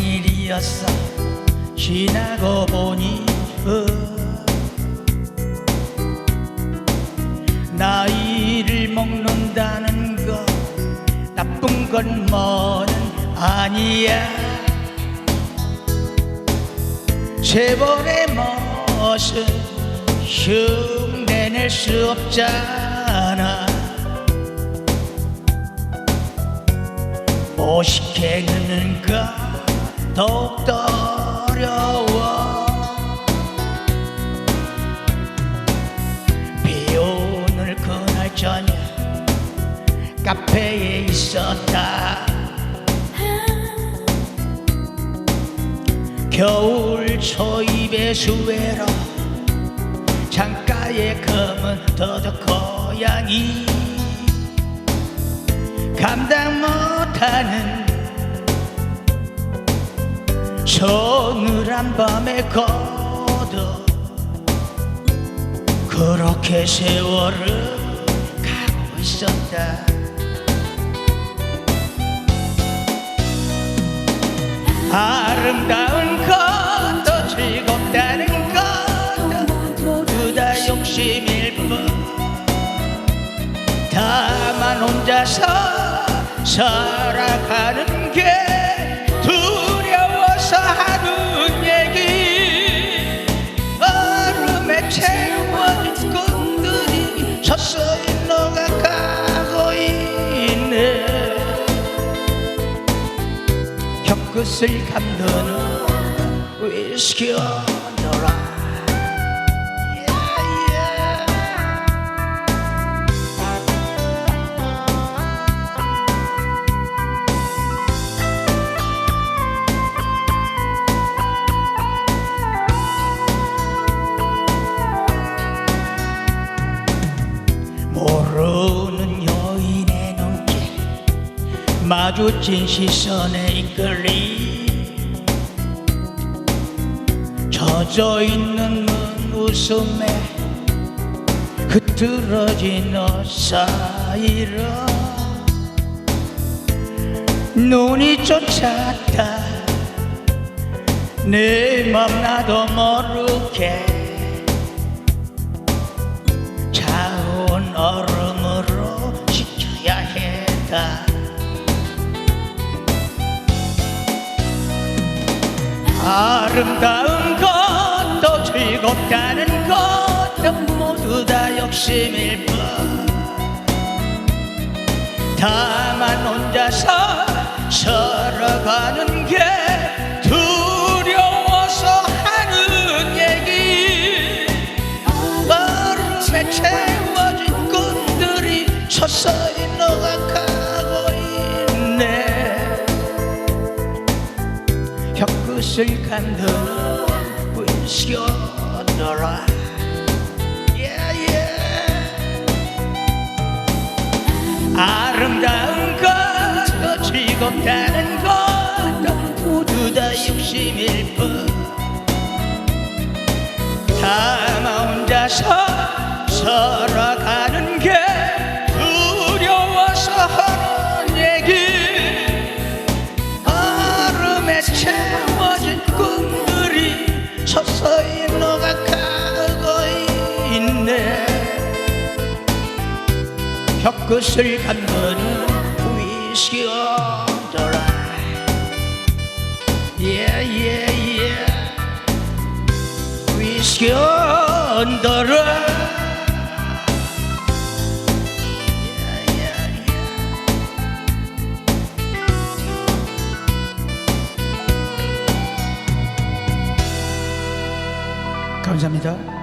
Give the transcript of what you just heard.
일이었어 지나고 보니 어. 나이를 먹는다는 거 나쁜 건 뭐는 아니야 세월의 멋은 흉내낼 수 없잖아 걷는가? 더욱더 어려워. 비 오늘 그날 저녁 카페에 있었다. 겨울 초입의 수웨로 창가에 검은 더덕 고양이 감당 못하는 서늘한 밤에 걷어 그렇게 세월을 가고 있었다. 아름다운 것도 즐겁다는 것도 모두 다 욕심일 뿐. 다만 혼자서 살아가는 게 두려워서 하는 얘기. 얼음에 채워진 꿈들이 서서히 녹아가고 있네. 혀끝을 감도는 위스키 언더라 마주친 시선에 이끌리 젖어 있는 눈 웃음에 흐트러진 옷 사이로 눈이 쫓았다. 내 맘 나도 모르게 아름다운 것도 즐겁다는 것도 모두 다 욕심일 뿐. 다만 혼자서 살아가는 위스키 언더라. Yeah, yeah. 아름다운 것도 즐겁다는 것도 모두 다 욕심일 뿐. 다만 혼자서 살아가 혀끝을 감는 yeah, yeah, yeah. 감사합니다.